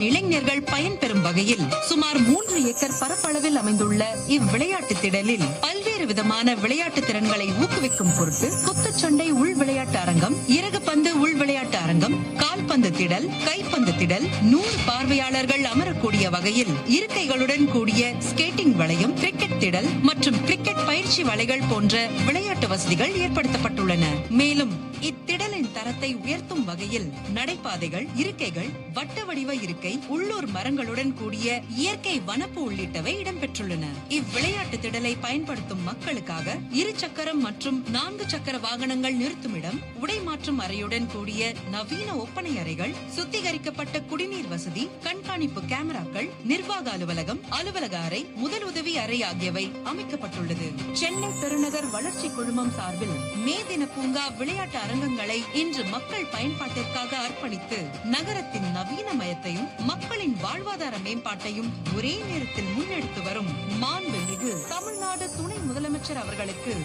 இளைஞர்கள் பயன்பெறும் வகையில் சுமார் மூன்று ஏக்கர் பரப்பளவில் அமைந்துள்ள இவ்விளையாட்டு திடலில் பல்வேறு விதமான விளையாட்டு திறன்களை ஊக்குவிக்கும் பொருட்டு குத்துச்சண்டை உள் விளையாட்டு அரங்கம் இறகு பந்து உள் விளையாட்டு அரங்கம் கால்பந்து திடல் கைப்பந்து திடல் நூறு பார்வையாளர்கள் அமரக்கூடிய வகையில் இருக்கைகளுடன் கூடிய ஸ்கேட்டிங் வளையம் கிரிக்கெட் திடல் மற்றும் கிரிக்கெட் பயிற்சி வலைகள் போன்ற விளையாட்டு வசதிகள் ஏற்படுத்தப்பட்டுள்ளன. மேலும் இத்திட தரத்தை உயர்த்தும் வகையில் நடைபாதைகள் இருக்கைகள் வட்ட வடிவ இருக்கை உள்ளூர் மரங்களுடன் கூடிய இயற்கை வனப்பு உள்ளிட்டவை இடம்பெற்றுள்ளன. இவ்விளையாட்டு திடலை பயன்படுத்தும் மக்களுக்காக இரு சக்கரம் மற்றும் நான்கு சக்கர வாகனங்கள் நிறுத்துமிடம் உடை மாற்றும் அறையுடன் கூடிய நவீன ஒப்பனை அறைகள் சுத்திகரிக்கப்பட்ட குடிநீர் வசதி கண்காணிப்பு கேமராக்கள் நிர்வாக அலுவலகம் அலுவலக அறை முதல் உதவி அறை ஆகியவை அமைக்கப்பட்டுள்ளது. சென்னை பெருநகர் வளர்ச்சி குழுமம் சார்பில் மே தின பூங்கா விளையாட்டு அரங்கங்களை இன்று மக்கள் பயன்பாட்டிற்காக அர்ப்பணித்து நகரத்தின் நவீனமயத்தையும் மக்களின் வாழ்வாதார மேம்பாட்டையும் ஒரே நேரத்தில் முன்னெடுத்து வரும் மாண்புமிகு தமிழ்நாடு துணை முதலமைச்சர் அவர்களுக்கு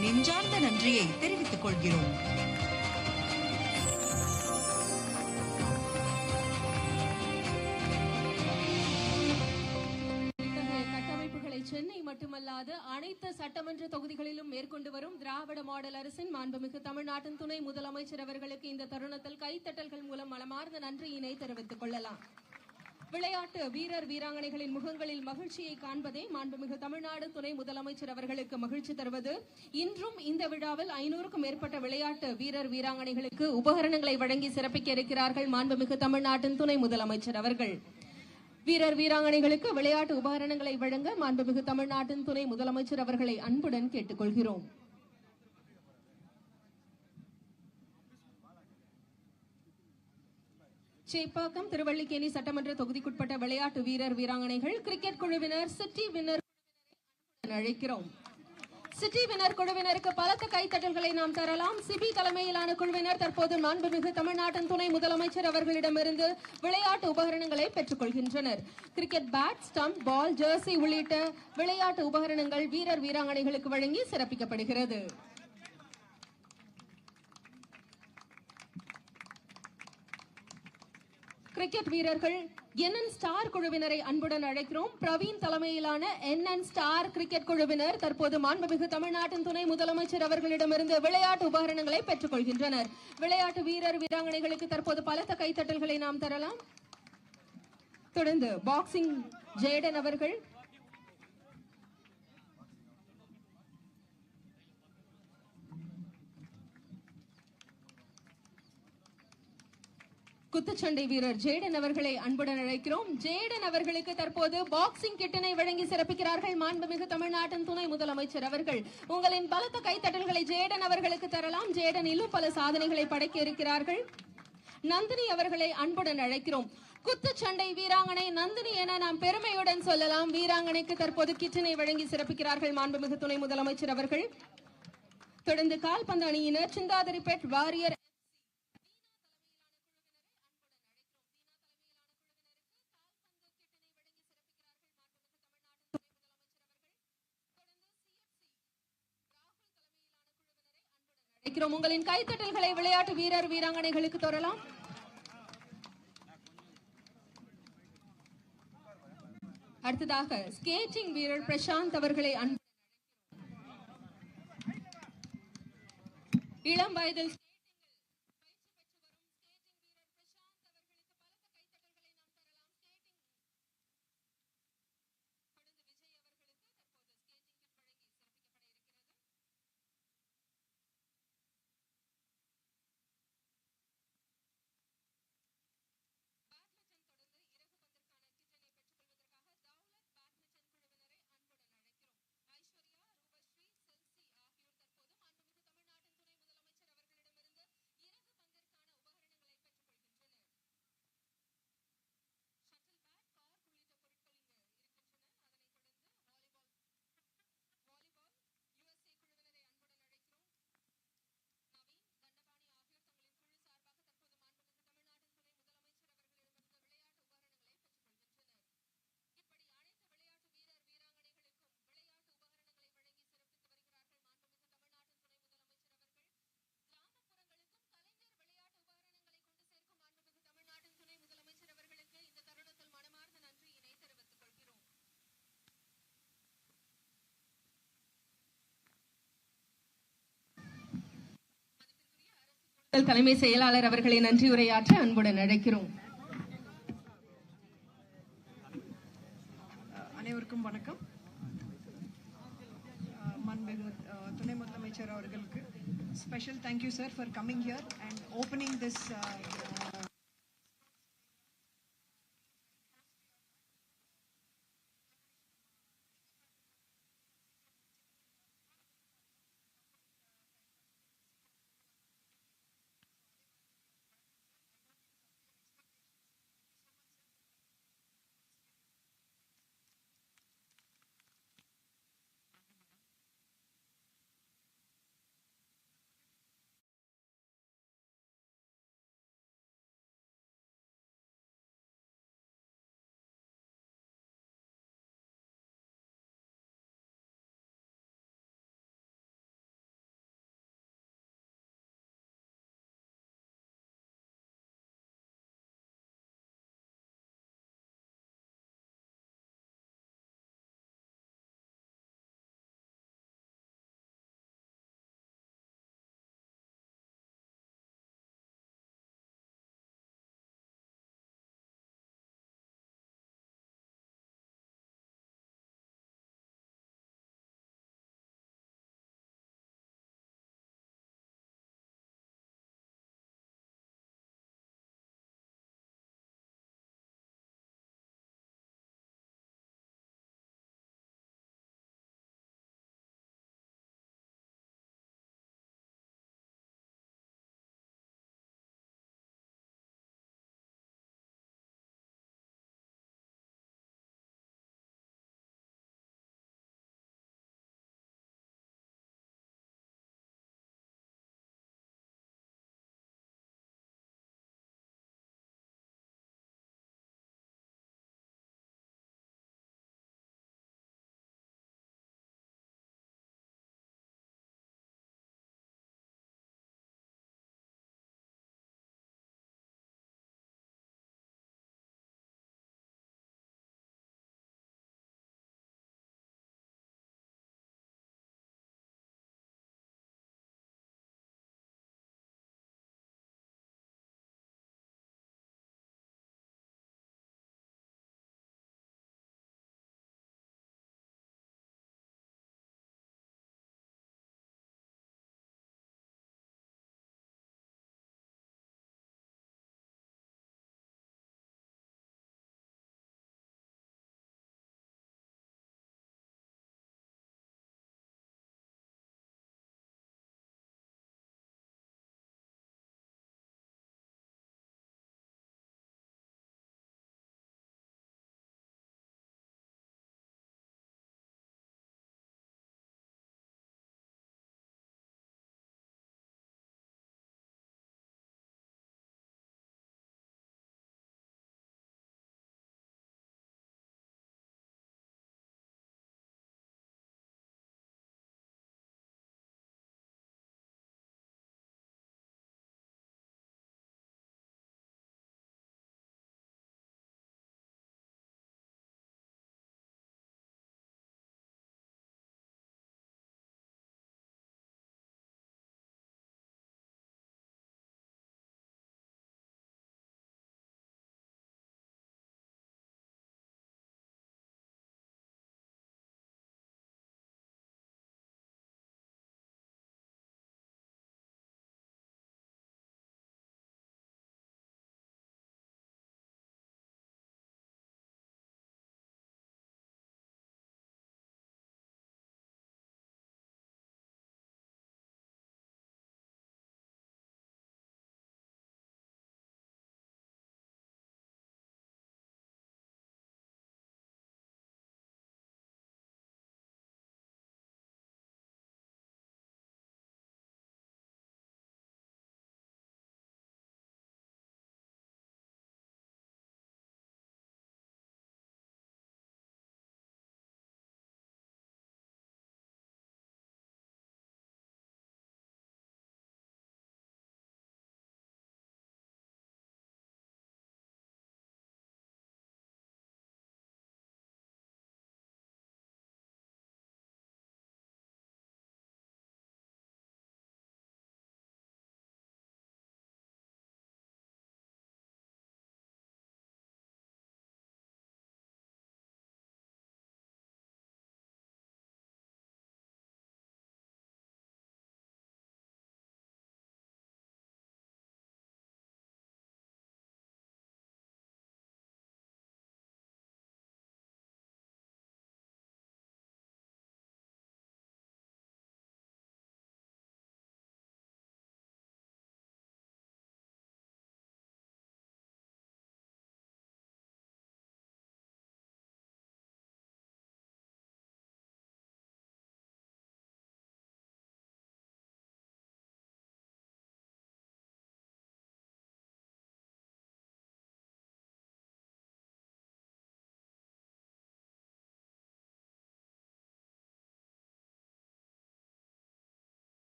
நெஞ்சார்ந்த நன்றியை தெரிவித்துக் கொள்கிறோம். சென்னை மட்டுமல்லாது அனைத்து சட்டமன்ற தொகுதிகளிலும் மேற்கொண்டு வரும் திராவிட மாடல் அரசின் மாண்புமிகு தமிழ்நாட்டின் துணை முதலமைச்சர் அவர்களுக்கு இந்த தருணத்தில் கைத்தட்டல்கள் மூலம் மலமார்ந்த நன்றியினை தெரிவித்துக் கொள்ளலாம். விளையாட்டு வீரர் வீராங்கனைகளின் முகங்களில் மகிழ்ச்சியை காண்பதே மாண்புமிகு தமிழ்நாடு துணை முதலமைச்சர் அவர்களுக்கு மகிழ்ச்சி தருவது. இன்றும் இந்த விழாவில் ஐநூறுக்கும் மேற்பட்ட விளையாட்டு வீரர் வீராங்கனைகளுக்கு உபகரணங்களை வழங்கி சிறப்பிக்க இருக்கிறார்கள் மாண்புமிகு தமிழ்நாட்டின் துணை முதலமைச்சர் அவர்கள். வீரர் வீராங்கனைகளுக்கு விளையாட்டு உபகரணங்களை வழங்க மாண்புமிகு தமிழ்நாட்டின் துணை முதலமைச்சர் அவர்களை அன்புடன் கேட்டுக்கொள்கிறோம். சேப்பாக்கம் திருவள்ளிக்கேணி சட்டமன்ற தொகுதிக்குட்பட்ட விளையாட்டு வீரர் வீராங்கனைகள் கிரிக்கெட் குழுவினர் சிட்டி வின்னர் அழைக்கிறோம். சிட்டி வினர் குழுவினருக்கு பலத்த கைத்தட்டல்களை நாம் தரலாம். சிபி தலைமையிலான குழுவினர் தற்போது மாண்புமிகு தமிழ்நாட்டின் துணை முதலமைச்சர் அவர்களிடமிருந்து விளையாட்டு உபகரணங்களை பெற்றுக் கொள்கின்றனர் cricket bat stump ball jersey உள்ளிட்ட விளையாட்டு உபகரணங்கள் வீரர் வீராங்கனைகளுக்கு வழங்கி சிறப்பிக்கப்படுகிறது. கிரிக்கெட் வீரர்கள் என்என் ஸ்டார் குழுவினரை அன்புடன் அழைக்கிறோம். பிரவீன் தலைமையிலான என்என் ஸ்டார் கிரிக்கெட் குழுவினர் தற்போது மாண்புமிகு தமிழ்நாட்டின் துணை முதலமைச்சர் அவர்களிடமிருந்து விளையாட்டு உபகரணங்களை பெற்றுக் கொள்கின்றனர் விளையாட்டு வீரர் வீராங்கனைகளுக்கு தற்போது பலத்த கைத்தட்டல்களை நாம் தரலாம். தொடர்ந்து பாக்ஸிங் ஜெயடன் அவர்கள் குத்துச்சண்டை வீரர் ஜேடன் அவர்களை அன்புடன் அழைக்கிறோம். ஜேடன் அவர்களுக்கு தற்போது பாக்ஸிங் கிட்டினை வழங்கி சிறப்பிக்கிறார்கள். மாண்புமிகு தமிழ்நாட்டின் துணை முதலமைச்சர் அவர்கள். உங்களின் பலத்த கைத்தட்டல்களை ஜேடன் அவர்களுக்கு தரலாம். ஜேடன் இன்னும் பல சாதனைகளை படைக்க இருக்கிறார்கள். நந்தினி அவர்களை அன்புடன் அழைக்கிறோம். குத்துச்சண்டை வீராங்கனை நந்தினி என நாம் பெருமையுடன் சொல்லலாம். வீராங்கனைக்கு தற்போது கிட்டினை வழங்கி சிறப்பிக்கிறார்கள் மாண்புமிகு துணை முதலமைச்சர் அவர்கள். தொடர்ந்து கால்பந்து அணியினர் சிந்தாதிரிப்பேட் வாரியர் அழைக்கிறோம் உங்களின் கைத்தட்டல்களை விளையாட்டு வீரர் வீராங்கனைகளுக்கு தொடரலாம். அடுத்ததாக ஸ்கேட்டிங் வீரர் பிரசாந்த் அவர்களை அன்பு இளம் வயதில் தலைமை செயலாளர் அவர்களை நன்றி உரையாற்ற அன்புடன் அழைக்கிறோம். அனைவருக்கும் வணக்கம். மாண்புமிகு துணை முதலமைச்சர் அவர்களுக்கு special thank you sir for coming here and opening this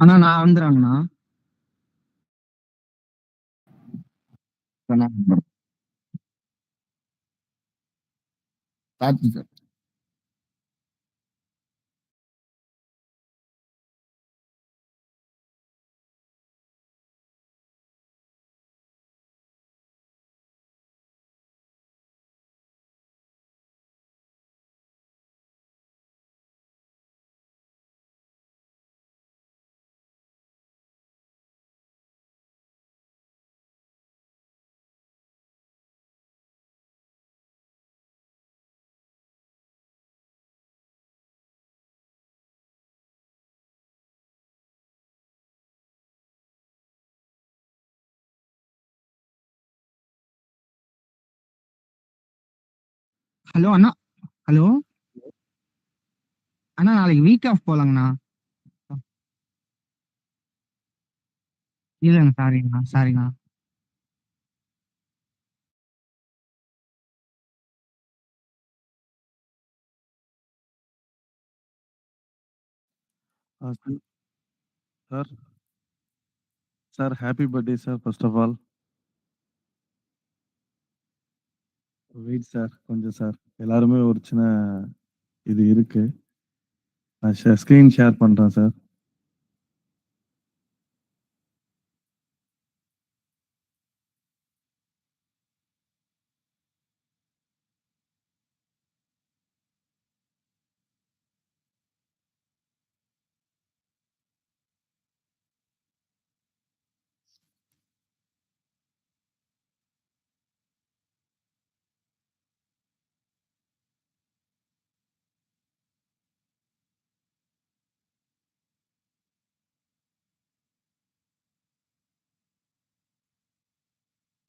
அண்ணா நான் வந்துடுறேங்கண்ணா பார்த்து சார் ஹலோ அண்ணா. ஹலோ? அண்ணா நாளைக்கு வீக் ஆஃப் போலாங்கண்ணா. இல்லைங்க சாரிங்கண்ணா சாரிங்கண்ணா sir. Sir happy birthday sir first of all wait sir கொஞ்சம் சார் எல்லாருமே ஒரு சின்ன இது இருக்கு. நான் ஸ்க்ரீன் ஷேர் பண்ணுறேன் சார்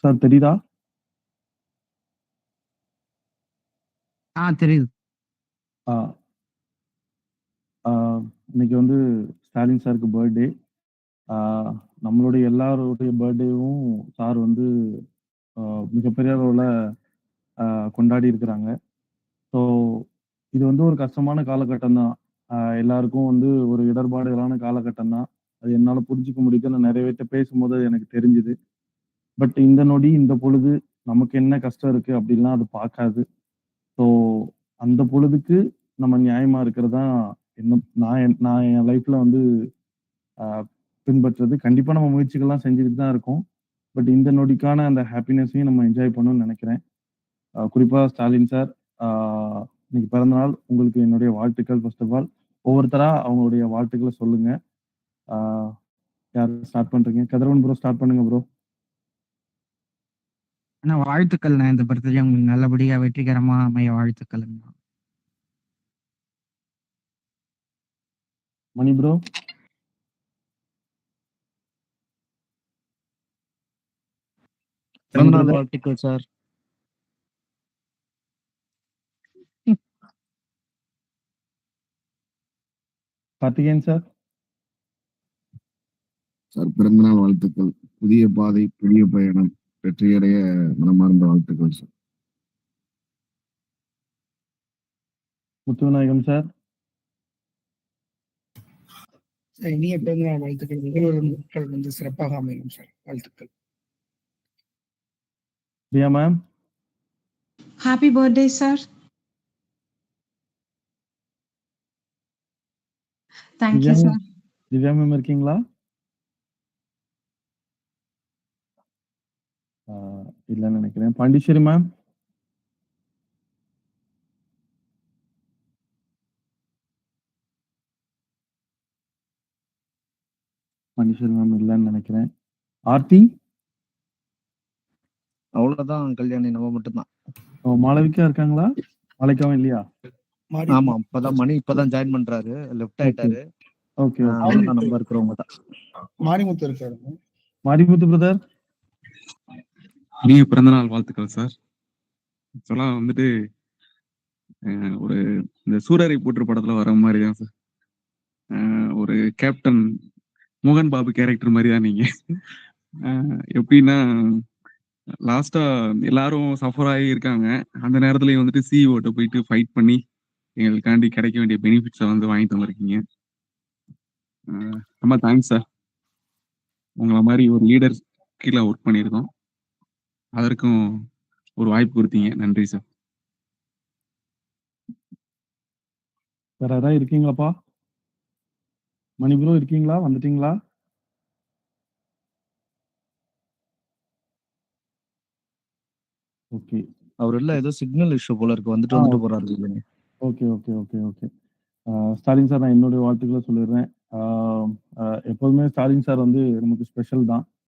சார் தெரியுதா? ஆ தெரியுது. இன்னைக்கு வந்து ஸ்டாலின் சாருக்கு பர்த்டே. நம்மளுடைய எல்லாருடைய பர்த்டேவும் சார் வந்து மிகப்பெரிய அளவில் கொண்டாடி இருக்கிறாங்க. ஸோ இது வந்து ஒரு கஷ்டமான காலகட்டம் தான். எல்லாருக்கும் வந்து ஒரு இடர்பாடுகளான காலகட்டம் தான். அது என்னால் புரிஞ்சுக்க முடியுது. நான் நிறைய பேர்ட்ட பேசும்போது எனக்கு தெரிஞ்சுது. பட் இந்த நொடி இந்த பொழுது நமக்கு என்ன கஷ்டம் இருக்கு அப்படின்லாம் அது பார்க்காது. ஸோ அந்த பொழுதுக்கு நம்ம நியாயமா இருக்கிறது தான் என்ன நான் என்- நான் என் லைஃப்ல வந்து பின்பற்றுறது கண்டிப்பா நம்ம முயற்சிகள்லாம் செஞ்சுட்டு தான் இருக்கோம். பட் இந்த நொடிக்கான அந்த ஹாப்பினஸையும் நம்ம என்ஜாய் பண்ணணும்னு நினைக்கிறேன். குறிப்பா ஸ்டாலின் சார் இன்னைக்கு பிறந்த நாள். உங்களுக்கு என்னுடைய வாழ்த்துக்கள் ஃபர்ஸ்ட் ஆஃப் ஆல் ஒவ்வொருத்தரா அவங்களுடைய வாழ்த்துக்களை சொல்லுங்க. யார் ஸ்டார்ட் பண்றீங்க? கதிரவன் ப்ரோ ஸ்டார்ட் பண்ணுங்க ப்ரோ அண்ணா வாழ்த்துக்கள்ண்ணா இந்த பர்த்டே உங்களுக்கு நல்லபடியா வெற்றிகரமா அமைய வாழ்த்துக்கள்ண்ணா மணி ப்ரோ பிறந்தநாள் வாழ்த்துக்கள் சார் கார்த்திகேயன் சார் சார் பிறந்தநாள் வாழ்த்துக்கள். புதிய பாதை புதிய பயணம். வெற்றியடைய மனமார்ந்த வாழ்த்துக்கள் சார் முத்துவிநாயகம் சார் சார், இனிய பிறந்தநாள் வாழ்த்துக்கள் முதல்வர் நாட்கள் வந்து சிறப்பாக அமையும் சார் வாழ்த்துக்கள் Priya ma'am Happy birthday, sir. Thank you, Yeah. sir. Divya ma'am இருக்கீங்களா இல்லைன்னு நினைக்கிறேன். பாண்டிச்சேரி மேம் பாண்டிச்சேரி மேம் இல்லைன்னு நினைக்கிறேன். ஆர்த்தி? அவ்வளவுதான் கல்யாணி நம்ம மட்டும்தான். ஓ, மாளவிகா இருக்காங்களா? மாளிகாவும் இல்லையா? ஆமா இப்பதான் மணி இப்பதான் ஜாயின் பண்றாரு. லெஃப்ட் ஆயிட்டாரு. ஓகே அவ்வளவுதான் நம்ம இருக்கிறவங்க தான். மாரிமுத்து இருக்காரு மாரிமுத்து பிரதர் இனிய பிறந்தநாள் வாழ்த்துக்கள் சார் ஆக்சுவலாக வந்துட்டு ஒரு இந்த சூரரை போற்று படத்துல வர மாதிரி தான் சார் ஒரு கேப்டன் மோகன் பாபு கேரக்டர் மாதிரி தான் நீங்க எப்படின்னா லாஸ்டா எல்லாரும் சஃபர் ஆகி இருக்காங்க. அந்த நேரத்துலயும் வந்துட்டு சிஇஓட்ட போயிட்டு ஃபைட் பண்ணி எங்களுக்காண்டி கிடைக்க வேண்டிய பெனிஃபிட்ஸை வந்து வாங்கிட்டு வந்திருக்கீங்க ரொம்ப தேங்க்ஸ் சார் உங்களை மாதிரி ஒரு லீடர் கீழே ஒர்க் பண்ணியிருக்கோம். அதற்கும் ஒரு வாய்ப்பு கொடுத்தீங்க. நன்றி சார் வேற யாராவது இருக்கீங்களாப்பா? மணி ப்ரோ இருக்கீங்களா? வந்துட்டீங்களா? ஓகே அவர் இல்ல ஏதோ சிக்னல் இஷ்யூ போல இருக்கு. வந்துட்டு வந்துட்டு. போறாரு இல்லைங்க. Okay okay okay okay Stalin sir நான் என்னுடைய வாழ்த்துக்களை சொல்லிடுறேன். எப்போதுமே ஸ்டாலின் சார் வந்து நமக்கு ஸ்பெஷல் தான்.